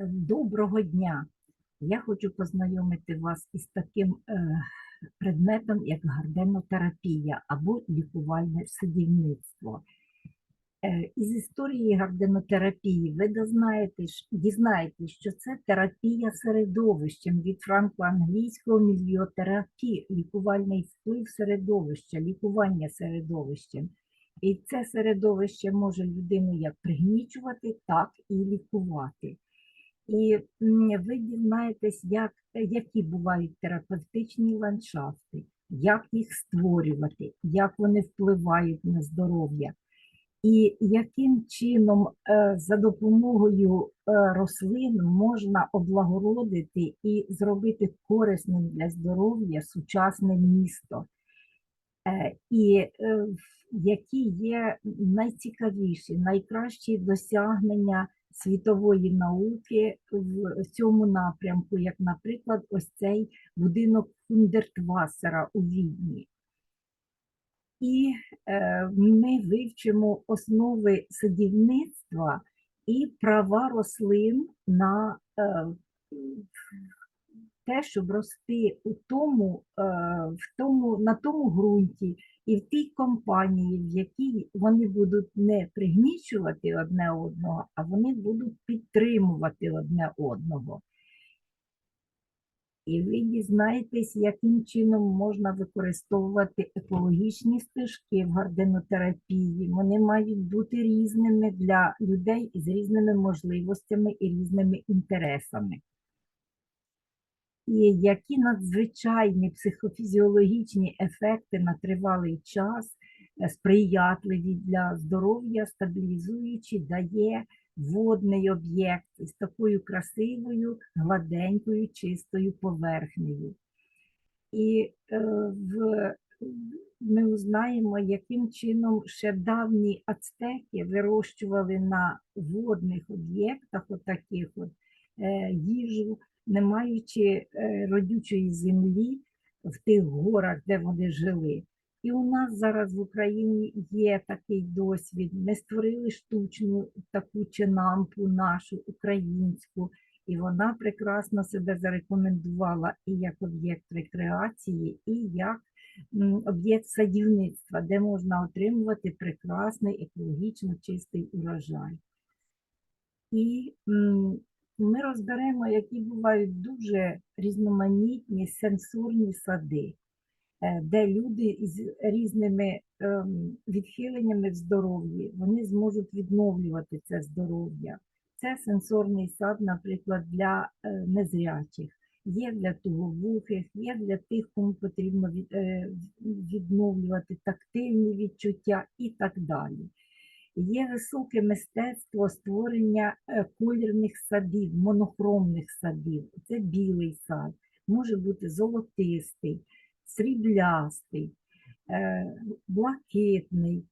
Доброго дня! Я хочу познайомити вас із таким е, предметом, як гарденотерапія або лікувальне садівництво. Е, із історії гарденотерапії ви дізнаєтесь, що це терапія середовищем від франко-англійського мільйотерапії, лікувальний вплив середовища, лікування середовищем. І це середовище може людину як пригнічувати, так і лікувати. І ви дізнаєтесь, як, які бувають терапевтичні ландшафти, як їх створювати, як вони впливають на здоров'я, і яким чином е, за допомогою е, рослин можна облагородити і зробити корисним для здоров'я сучасне місто. Е, І які є найцікавіші, найкращі досягнення світової науки в цьому напрямку, як, наприклад, ось цей будинок Фундертвасера у Відні. І е, ми вивчимо основи садівництва і права рослин на е, те, щоб рости у тому, е, в тому, на тому ґрунті і в тій компанії, в якій вони будуть не пригнічувати одне одного, а вони будуть підтримувати одне одного. І ви дізнаєтесь, яким чином можна використовувати екологічні стежки в гарденотерапії. Вони мають бути різними для людей з різними можливостями і різними інтересами. І які надзвичайні психофізіологічні ефекти на тривалий час е, сприятливі для здоров'я, стабілізуючи, дає водний об'єкт із такою красивою, гладенькою, чистою поверхнею. І е, в, ми узнаємо, яким чином ще давні ацтеки вирощували на водних об'єктах, отаких от, е, їжу, не маючи е, родючої землі в тих горах, де вони жили. І у нас зараз в Україні є такий досвід. Ми створили штучну таку чинампу нашу українську, і вона прекрасно себе зарекомендувала і як об'єкт рекреації, і як об'єкт садівництва, де можна отримувати прекрасний екологічно чистий урожай. І ми розберемо, які бувають дуже різноманітні сенсорні сади, е, де люди з різними ем, відхиленнями в здоров'ї вони зможуть відновлювати це здоров'я. Це сенсорний сад, наприклад, для е, незрячих, є для туговухих, є для тих, кому потрібно е, відновлювати тактильні відчуття і так далі. Є високе мистецтво створення е, колірних садів, монохромних садів. Це білий сад, може бути золотистий, сріблястий, е, блакитний.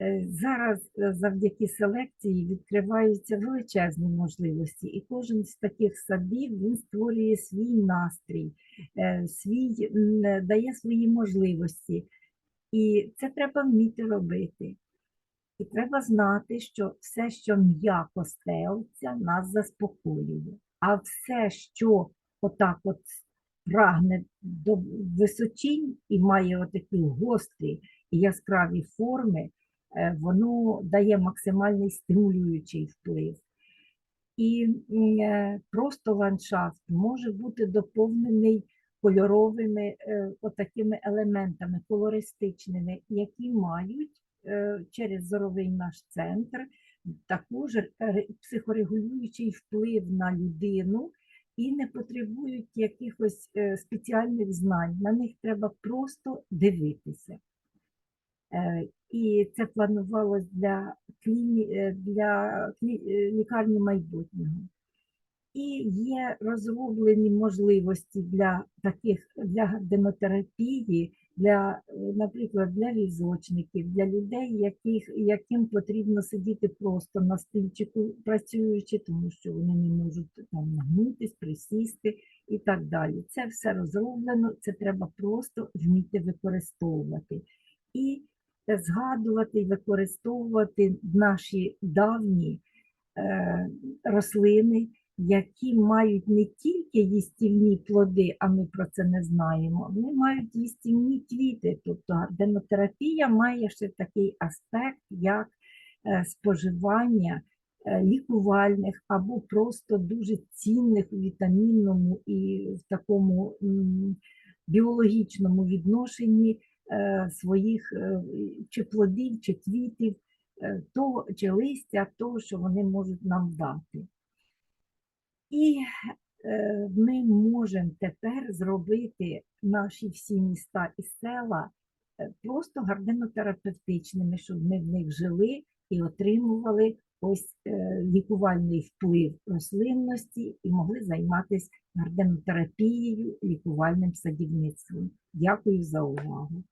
Е, Зараз завдяки селекції відкриваються величезні можливості, і кожен з таких садів він створює свій настрій, свій, дає свої можливості. І це треба вміти робити. І треба знати, що все, що м'яко стелиться, нас заспокоює. А все, що отак от прагне до височінь і має отакі гострі і яскраві форми, е, воно дає максимальний стимулюючий вплив. І е, просто ландшафт може бути доповнений кольоровими е, отакими елементами, колористичними, які мають через зоровий наш центр також психорегулюючий вплив на людину і не потребують якихось е, спеціальних знань. На них треба просто дивитися. Е, І це планувалось для, кліні... е, для е, лікарні майбутнього. І є розроблені можливості для таких для гарденотерапії, для, е, наприклад, для візочників, для людей, яких, яким потрібно сидіти просто на стільчику працюючи, тому що вони не можуть там нагнутись, присісти і так далі. Це все розроблено, це треба просто вміти використовувати. І е, згадувати і використовувати наші давні е, рослини, які мають не тільки їстівні плоди, а ми про це не знаємо, вони мають їстівні квіти. Тобто гарденотерапія має ще такий аспект, як е, споживання е, лікувальних або просто дуже цінних у вітамінному і в такому біологічному відношенні е, своїх чи плодів, чи квітів, того, чи листя, того, що вони можуть нам дати. І е, ми можемо тепер зробити наші всі міста і села е, просто гарденотерапевтичними, щоб ми в них жили і отримували ось е, лікувальний вплив рослинності і могли займатися гарденотерапією, лікувальним садівництвом. Дякую за увагу.